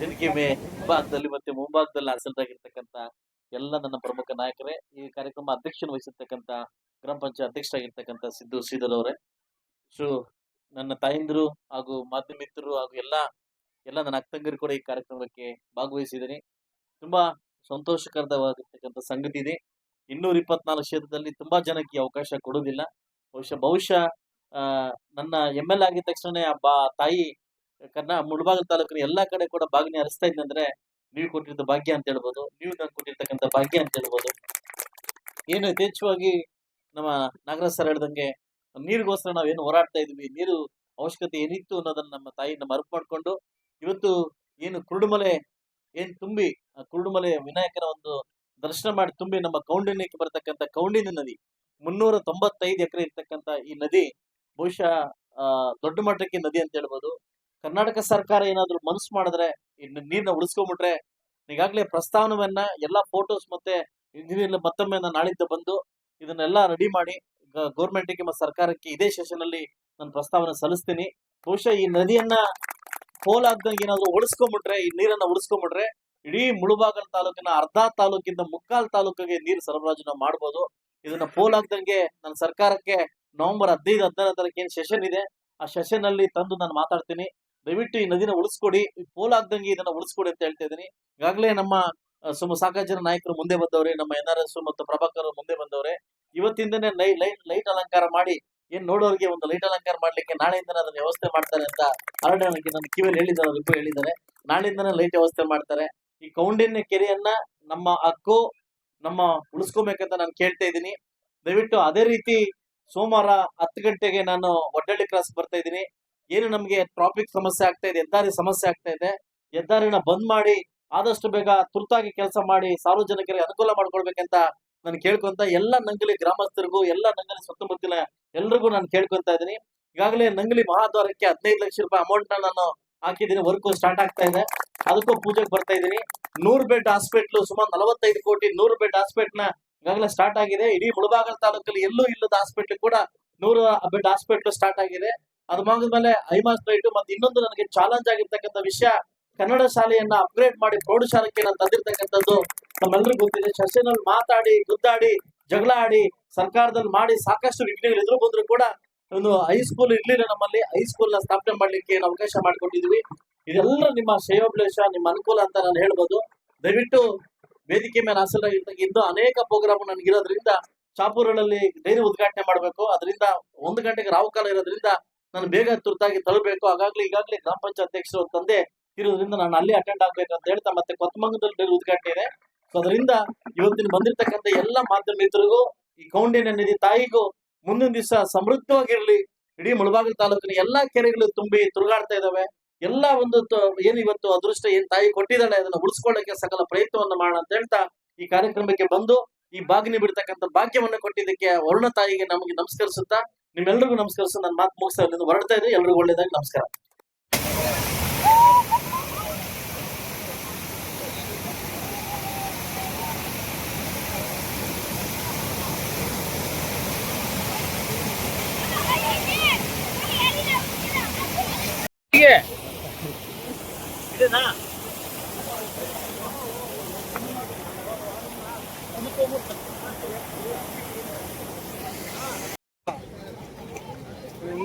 ವೇದಿಕೆ ಮೇ ಭಾಗದಲ್ಲಿ ಮತ್ತೆ ಮುಂಭಾಗದಲ್ಲಿ ಆಸನರಾಗಿರ್ತಕ್ಕಂಥ ಎಲ್ಲ ನನ್ನ ಪ್ರಮುಖ ನಾಯಕರೇ, ಈ ಕಾರ್ಯಕ್ರಮ ಅಧ್ಯಕ್ಷನ ವಹಿಸಿರ್ತಕ್ಕಂಥ ಗ್ರಾಮ ಪಂಚಾಯತ್ ಅಧ್ಯಕ್ಷರಾಗಿರ್ತಕ್ಕಂಥ ಸಿದ್ದು ಶ್ರೀಧರ್ ಅವರೇ. ಸೊ ನನ್ನ ತಾಯಂದಿರು ಹಾಗೂ ಮಾಧ್ಯಮ ಹಾಗೂ ಎಲ್ಲ ಎಲ್ಲ ನನ್ನ ಅಕ್ಕಂಗರು ಕೂಡ ಈ ಕಾರ್ಯಕ್ರಮಕ್ಕೆ ಭಾಗವಹಿಸಿದ್ದೀನಿ. ತುಂಬಾ ಸಂತೋಷಕರವಾಗಿರ್ತಕ್ಕಂಥ ಸಂಗತಿ ಇದೆ. ಇನ್ನೂರ ಇಪ್ಪತ್ನಾಲ್ಕು ಕ್ಷೇತ್ರದಲ್ಲಿ ತುಂಬಾ ಜನಕ್ಕೆ ಅವಕಾಶ ಕೊಡುವುದಿಲ್ಲ. ಬಹುಶಃ ಬಹುಶಃ ನನ್ನ ಎಂ ಎಲ್ ಆಗಿದ ತಕ್ಷಣ ಬಾ, ತಾಯಿ ಕರ್ನಾ ಮುಳಬಾಗಿಲು ತಾಲೂಕಿನ ಎಲ್ಲಾ ಕಡೆ ಕೂಡ ಬಾಗಿನ ಹರಿಸ್ತಾ ಇದ್ದಂದ್ರೆ ನೀವು ಕೊಟ್ಟಿದ್ದ ಭಾಗ್ಯ ಅಂತ ಹೇಳ್ಬೋದು, ನೀವು ನಾನು ಕೊಟ್ಟಿರ್ತಕ್ಕಂಥ ಭಾಗ್ಯ ಅಂತ ಹೇಳ್ಬೋದು. ಏನು ಯಥೇಚ್ಛವಾಗಿ ನಮ್ಮ ನಾಗರಾಜ್ ಸರ್ ಹೇಳ್ದಂಗೆ ನೀರಿಗೋಸ್ಕರ ನಾವೇನು ಹೋರಾಡ್ತಾ ಇದ್ವಿ, ನೀರು ಅವಶ್ಯಕತೆ ಏನಿತ್ತು ಅನ್ನೋದನ್ನ ನಮ್ಮ ತಾಯಿನ ಮರುಪು ಮಾಡಿಕೊಂಡು ಇವತ್ತು ಏನು ಕುರುಡುಮಲೆ ಏನ್ ತುಂಬಿ ಕುರುಡುಮಲೆ ವಿನಾಯಕನ ಒಂದು ದರ್ಶನ ಮಾಡಿ ತುಂಬಿ ನಮ್ಮ ಕೌಂಡಿನ್ಯಕ್ಕೆ ಬರತಕ್ಕಂಥ ಕೌಂಡಿನ ನದಿ, ಮುನ್ನೂರ ತೊಂಬತ್ತೈದು ಎಕರೆ ಇರ್ತಕ್ಕಂಥ ಈ ನದಿ, ಬಹುಶಃ ದೊಡ್ಡ ಮಟ್ಟಕ್ಕೆ ನದಿ ಅಂತ ಹೇಳ್ಬೋದು. ಕರ್ನಾಟಕ ಸರ್ಕಾರ ಏನಾದ್ರು ಮನಸ್ಸು ಮಾಡಿದ್ರೆ, ಈ ನೀರ್ನ ಉಳಿಸ್ಕೊಂಡ್ಬಿಟ್ರೆ ಈಗಾಗಲೇ ಪ್ರಸ್ತಾವನವನ್ನ ಎಲ್ಲಾ ಫೋಟೋಸ್ ಮತ್ತೆ ಇಂಜಿನಿಯರ್ ಮತ್ತೊಮ್ಮೆ ನಾಳಿದ್ದು ಬಂದು ಇದನ್ನೆಲ್ಲ ರೆಡಿ ಮಾಡಿ ಗೌರ್ಮೆಂಟ್ಗೆ ಮತ್ತು ಸರ್ಕಾರಕ್ಕೆ ಇದೇ ಸೆಷನ್ ಅಲ್ಲಿ ನಾನು ಪ್ರಸ್ತಾವನೆ ಸಲ್ಲಿಸ್ತೀನಿ. ಬಹುಶಃ ಈ ನದಿಯನ್ನ ಪೋಲಾಗ್ದಂಗೆ ಏನಾದ್ರು ಉಳಿಸ್ಕೊಂಡ್ಬಿಟ್ರೆ ಈ ನೀರನ್ನ ಉಳಿಸ್ಕೊಂಡ್ಬಿಟ್ರೆ ಇಡೀ ಮುಳುಬಾಗಲ್ ತಾಲೂಕಿನ ಅರ್ಧ ತಾಲೂಕಿಂದ ಮುಕ್ಕಾಲ್ ತಾಲೂಕಿಗೆ ನೀರು ಸರಬರಾಜು ನಾವು ಮಾಡ್ಬೋದು. ಇದನ್ನ ಪೋಲಾಗ್ದಂಗೆ ನನ್ನ ಸರ್ಕಾರಕ್ಕೆ ನವೆಂಬರ್ ಹದಿನೈದು ಹದಿನಾರು ತಾರೀಕು ಏನ್ ಸೆಷನ್ ಇದೆ, ಆ ಸೆಷನ್ ಅಲ್ಲಿ ತಂದು ನಾನು ಮಾತಾಡ್ತೀನಿ. ದಯವಿಟ್ಟು ಈ ನದಿನ ಉಳಿಸ್ಕೊಡಿ. ಈ ಪೋಲಾಗ್ದಂಗೆ ಇದನ್ನ ಉಳಿಸ್ಕೊಡಿ ಅಂತ ಹೇಳ್ತಾ ಇದ್ದೀನಿ. ಈಗಾಗಲೇ ನಮ್ಮ ಸುಮ್ಮ ಸುಮ ಸಾಕಷ್ಟು ನಾಯಕರು ಮುಂದೆ ಬಂದವ್ರೆ, ನಮ್ಮ ಎನ್ ಆರ್ ಎಸ್ ಮತ್ತು ಪ್ರಭಾಕರ್ ಮುಂದೆ ಬಂದವ್ರೆ, ಇವತ್ತಿಂದನೇ ಲೈಟ್ ಲೈಟ್ ಅಲಂಕಾರ ಮಾಡಿ ಏನ್ ನೋಡೋರಿಗೆ ಒಂದು ಲೈಟ್ ಅಲಂಕಾರ ಮಾಡ್ಲಿಕ್ಕೆ ನಾಳೆಯಿಂದನೇ ಅದನ್ನ ವ್ಯವಸ್ಥೆ ಮಾಡ್ತಾರೆ ಅಂತ ಅರಣ್ಯ ನನಗೆ ನನ್ನ ಕಿವಿಯಲ್ಲಿ ಹೇಳಿದ್ದಾರೆ ಅದಕ್ಕೂ ಹೇಳಿದ್ದಾರೆ. ನಾಳೆಯಿಂದನೇ ಲೈಟ್ ವ್ಯವಸ್ಥೆ ಮಾಡ್ತಾರೆ. ಈ ಕೌಂಡಿನ್ಯ ಕೆರೆಯನ್ನ ನಮ್ಮ ಹಕ್ಕು, ನಮ್ಮ ಉಳಿಸ್ಕೋಬೇಕಂತ ನಾನು ಕೇಳ್ತಾ ಇದ್ದೀನಿ. ದಯವಿಟ್ಟು ಅದೇ ರೀತಿ ಸೋಮವಾರ ಹತ್ತು ಗಂಟೆಗೆ ನಾನು ಒಡ್ಡಳ್ಳಿ ಕ್ರಾಸ್ ಬರ್ತಾ ಇದ್ದೀನಿ. ಏನು ನಮಗೆ ಟ್ರಾಫಿಕ್ ಸಮಸ್ಯೆ ಆಗ್ತಾ ಇದೆ, ಹೆದ್ದಾರಿ ಸಮಸ್ಯೆ ಆಗ್ತಾ ಇದೆ, ಹೆದ್ದಾರಿನ ಬಂದ್ ಮಾಡಿ ಆದಷ್ಟು ಬೇಗ ತುರ್ತಾಗಿ ಕೆಲಸ ಮಾಡಿ ಸಾರ್ವಜನಿಕರಿಗೆ ಅನುಕೂಲ ಮಾಡ್ಕೊಳ್ಬೇಕಂತ ನಾನು ಕೇಳ್ಕೊಂತ ಎಲ್ಲ ನಂಗಲಿ ಗ್ರಾಮಸ್ಥರಿಗೂ, ಎಲ್ಲ ನಂಗಲಿ ಸುತ್ತಮುತ್ತಲ ಎಲ್ರಿಗೂ ನಾನು ಕೇಳ್ಕೊಂತ ಇದ್ದೀನಿ. ಈಗಾಗಲೇ ನಂಗಲಿ ಮಹಾದ್ವಾರಕ್ಕೆ ಹದಿನೈದು ಲಕ್ಷ ರೂಪಾಯಿ ಅಮೌಂಟ್ ನಾನು ಹಾಕಿದ್ದೀನಿ. ವರ್ಕ್ ಸ್ಟಾರ್ಟ್ ಆಗ್ತಾ ಇದೆ. ಅದಕ್ಕೂ ಪೂಜೆಗೆ ಬರ್ತಾ ಇದ್ದೀನಿ. ನೂರು ಬೆಡ್ ಹಾಸ್ಪಿಟ್ಲು ಸುಮಾರು ನಲವತ್ತೈದು ಕೋಟಿ ನೂರು ಬೆಡ್ ಹಾಸ್ಪಿಟ್ಲ್ ಈಗಾಗಲೇ ಸ್ಟಾರ್ಟ್ ಆಗಿದೆ. ಇಡೀ ಮುಳಬಾಗಲ್ ತಾಲೂಕಲ್ಲಿ ಎಲ್ಲೂ ಇಲ್ಲದ ಹಾಸ್ಪಿಟ್ಲ್ ಕೂಡ ನೂರು ಬೆಡ್ ಹಾಸ್ಪಿಟ್ಲ್ ಸ್ಟಾರ್ಟ್ ಆಗಿದೆ. ಅದು ಮುಗಿದ್ಮೇಲೆ ಐಮಾಸ್ ರೈಟ್ ಮತ್ತೆ ಇನ್ನೊಂದು ನನಗೆ ಚಾಲೆಂಜ್ ಆಗಿರ್ತಕ್ಕಂಥ ವಿಷಯ, ಕನ್ನಡ ಶಾಲೆಯನ್ನ ಅಪ್ಗ್ರೇಡ್ ಮಾಡಿ ಪ್ರೌಢಶಾಲೆಗೆ ನಾನು ತಂದಿರ್ತಕ್ಕಂಥದ್ದು ನಮ್ಮೆಲ್ಲರಿಗೂ ಗೊತ್ತಿದೆ, ಚರ್ಚೆನಲ್ಲಿ ಮಾತಾಡಿ, ಗುದ್ದಾಡಿ, ಜಗಳ ಆಡಿ, ಸರ್ಕಾರದಲ್ಲಿ ಮಾಡಿ ಸಾಕಷ್ಟು ವಿಘ್ನಗಳು ಎದುರು ಬಂದ್ರು ಕೂಡ ಒಂದು ಹೈಸ್ಕೂಲ್ ಇರ್ಲಿಲ್ಲ ನಮ್ಮಲ್ಲಿ ಹೈಸ್ಕೂಲ್ನ ಸ್ಥಾಪನೆ ಮಾಡ್ಲಿಕ್ಕೆ ಏನು ಅವಕಾಶ ಮಾಡಿಕೊಟ್ಟಿದ್ವಿ. ಇದೆಲ್ಲ ನಿಮ್ಮ ಶ್ರೇಯೋಭಿಲಾಷ ನಿಮ್ಮ ಅನುಕೂಲ ಅಂತ ನಾನು ಹೇಳ್ಬೋದು. ದಯವಿಟ್ಟು ವೇದಿಕೆ ಮೇಲೆ ಹಾಸಲಾಗಿರ್ತಕ್ಕ ಇನ್ನೂ ಅನೇಕ ಪ್ರೋಗ್ರಾಮ್ ನನಗಿರೋದ್ರಿಂದ ಚಾಪೂರಲ್ಲಿ ಡೈರಿ ಉದ್ಘಾಟನೆ ಮಾಡಬೇಕು. ಅದರಿಂದ ಒಂದು ಗಂಟೆಗೆ ರಾವು ಕಾಲ ಇರೋದ್ರಿಂದ ನಾನು ಬೇಗ ತುರ್ತಾಗಿ ತಲುಪಬೇಕು. ಹಾಗಾಗ್ಲಿ, ಈಗಾಗಲೇ ಗ್ರಾಮ ಪಂಚಾಯತ್ ಅಧ್ಯಕ್ಷರು ತಂದೆ ಇರೋದ್ರಿಂದ ನಾನು ಅಲ್ಲಿ ಅಟೆಂಡ್ ಆಗ್ಬೇಕಂತ ಹೇಳ್ತಾ ಮತ್ತೆ ಕೊತ್ತಮಂಗದಲ್ಲಿ ಡೈರಿ ಉದ್ಘಾಟನೆ ಇದೆ. ಸೊ ಅದರಿಂದ ಇವತ್ತಿನ ಬಂದಿರತಕ್ಕಂಥ ಎಲ್ಲ ಮಾಧ್ಯಮ ಮಿತ್ರರಿಗೂ, ಈ ಕೌಂಡಿನ ನಿಧಿ ತಾಯಿಗೂ ಮುಂದಿನ ದಿವಸ ಸಮೃದ್ಧವಾಗಿರ್ಲಿ. ಇಡೀ ಮುಳಬಾಗಿಲು ತಾಲೂಕಿನ ಎಲ್ಲಾ ಕೆರೆಗಳು ತುಂಬಿ ತುರುಗಾಡ್ತಾ ಇದಾವೆ. ಎಲ್ಲ ಒಂದು ಏನು ಇವತ್ತು ಅದೃಷ್ಟ, ಏನ್ ತಾಯಿ ಕೊಟ್ಟಿದ್ದಾಳೆ ಅದನ್ನ ಉಳಿಸ್ಕೊಳ್ಳಕ್ಕೆ ಸಕಲ ಪ್ರಯತ್ನವನ್ನ ಮಾಡೋಣ ಅಂತ ಹೇಳ್ತಾ ಈ ಕಾರ್ಯಕ್ರಮಕ್ಕೆ ಬಂದು ಈ ಬಾಗಿನ ಬಿಡ್ತಕ್ಕಂಥ ಭಾಗ್ಯವನ್ನ ಕೊಟ್ಟಿದ್ದಕ್ಕೆ ವರುಣ ತಾಯಿಗೆ ನಮಗೆ ನಮಸ್ಕರಿಸುತ್ತಾ ನಿಮ್ಮೆಲ್ಲರಿಗೂ ನಮಸ್ಕರಿಸ ನನ್ನ ಮಾತು ಮುಗಿಸ್ತಾ ಹೊರಡ್ತಾ ಇದ್ರೆ ಎಲ್ರಿಗೂ ಒಳ್ಳೇದಾಗಿ ನಮಸ್ಕಾರ.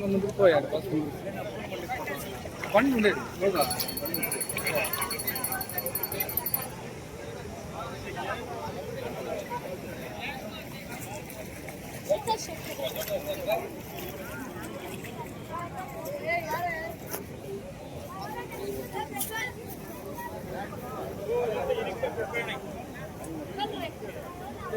ముందుకు పోయాడు బస్ ముందుకు బండి ఉండేది లేదా ఐదు మంది